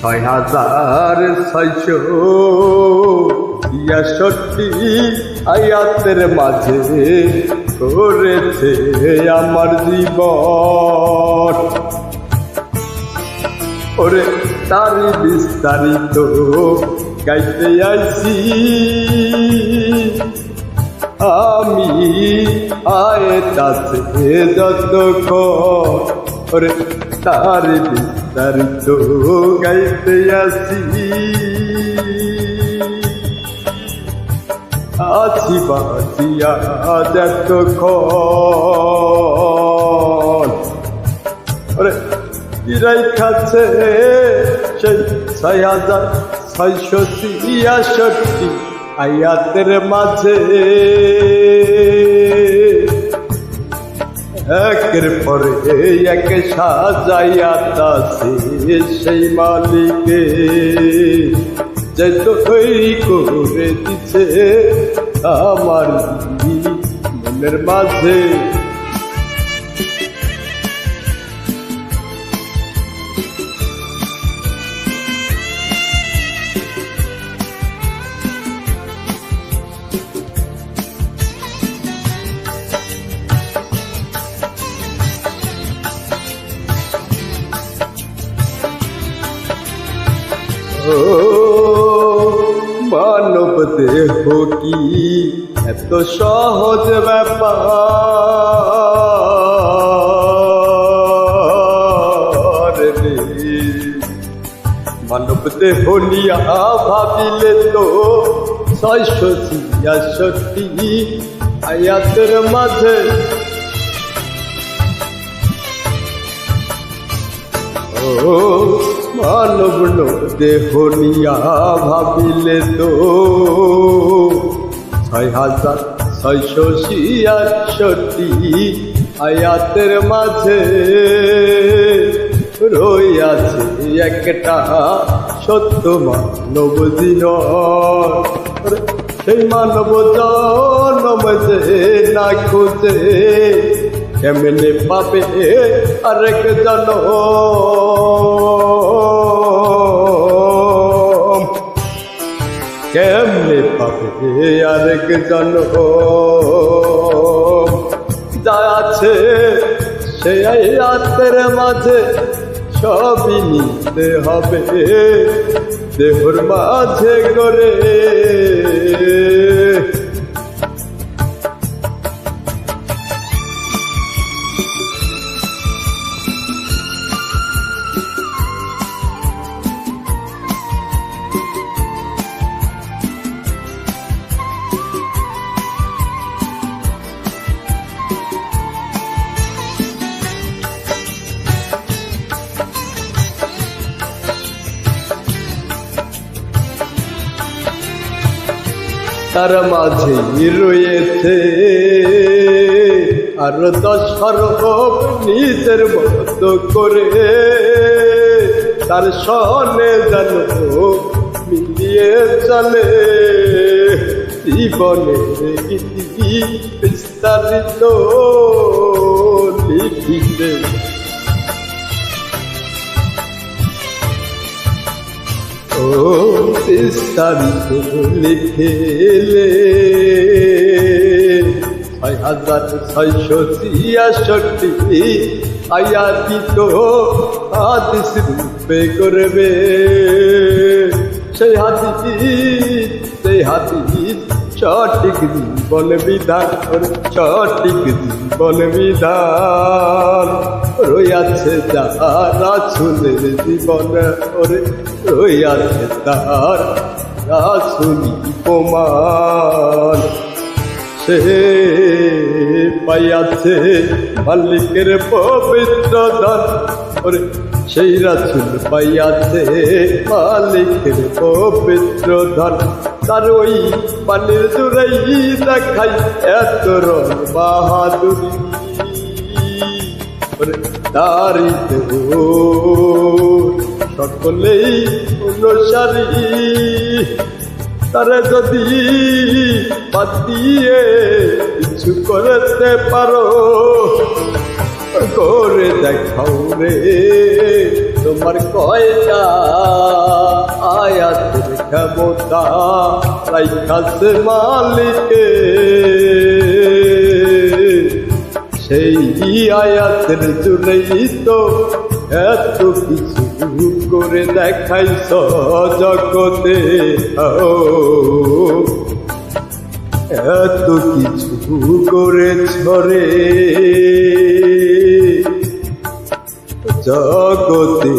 ছয় হাজার ছয়শো। তিয়াষট্টি আয়াতের মাঝে করেছে আমার জীবন। ওরে তারি বিস্তারিত গাইতে আইছি। আমি আয়ে তাতে যত ওরে তার বিস্তারিত গাইতে আসি। আছি বাঁচিয়া যতক্ষণ ওরে ইরাই খাচ্ছে সেই ছয় হাজার ছয়শো তিয়াষট্টি আয়াতের মাঝে? একের পরে এক সাজাইয়া তাসে সেই মালিকে। যে তৈরি করে দিছে আমার মনের মাঝে। মানব দেহ কি এত সহজ ব্যাপার। মানব দেহ নিয়া ভাবিলে তো ছয়শো ছিয়াষট্টি আয়াতের মাঝে মানব দেহ নিয়া ভাবিলে তো। ছয় হাজার ছয়শো ছিয়াষট্টি আয়াতের মাঝে রইয়াছে একটা সত্য মানব দিন। সেই মানব জন্ম যে না খুঁজে, কেমনে পাবে আরেক জনম? আরেক জনম যা আছে সে রাতের মাঝে সবই নিতে হবে। দেহর মাঝে করে তার মাঝে রয়েছে। আর দশ সর্ব নিজের মতো করে তার সনে যেন মিলিয়ে চলে। জীবনে বিস্তারিত লিখিতে বিস্তারিত লিখেলে ছয় হাজার ছয়শো ছিয়াষট্টি আয়াতিত হাদিস রূপে করবে সেই হাদিস সেই হাদিস সঠিক জীবন বিধান ওর সঠিক জীবন বিধান রইয়াছে যারা শুনের জীবন ওরে, রইয়াছে তার রাসুলি প্রমাণ সে পাইয়াছে মালিকের পবিত্র দান, ওরে, সেই রাসুল পাইয়াছে মালিকের পবিত্র ধন তার ওই পানির দূরেই দেখাই এত রং বাহাদুরি। ওরে তারি তো সকলেই অনুসারী। তারে যদি বাদ দিয়ে কিছু করতে পারো, করে দেখাও রে তোমার কয়টা আয়াতের ক্ষমতা রাইখাছে মালিকে সেই আয়াতের জন্যই তো এত কিছু করে দেখাইছ জগতে। এত কিছু করে ছরে জগতে